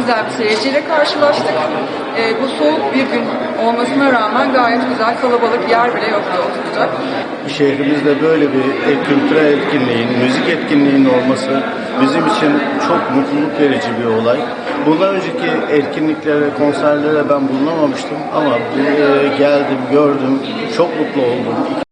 güzel bir seyirciyle karşılaştık. E, bu soğuk bir gün olmasına rağmen gayet güzel, kalabalık yer bile yoktu oturacak. Şehrimizde böyle bir e, kültürel etkinliğin, müzik etkinliğinin olması bizim için çok mutluluk verici bir olay. Bundan önceki etkinliklere, konserlere ben bulunamamıştım ama e, geldim, gördüm, çok mutlu oldum.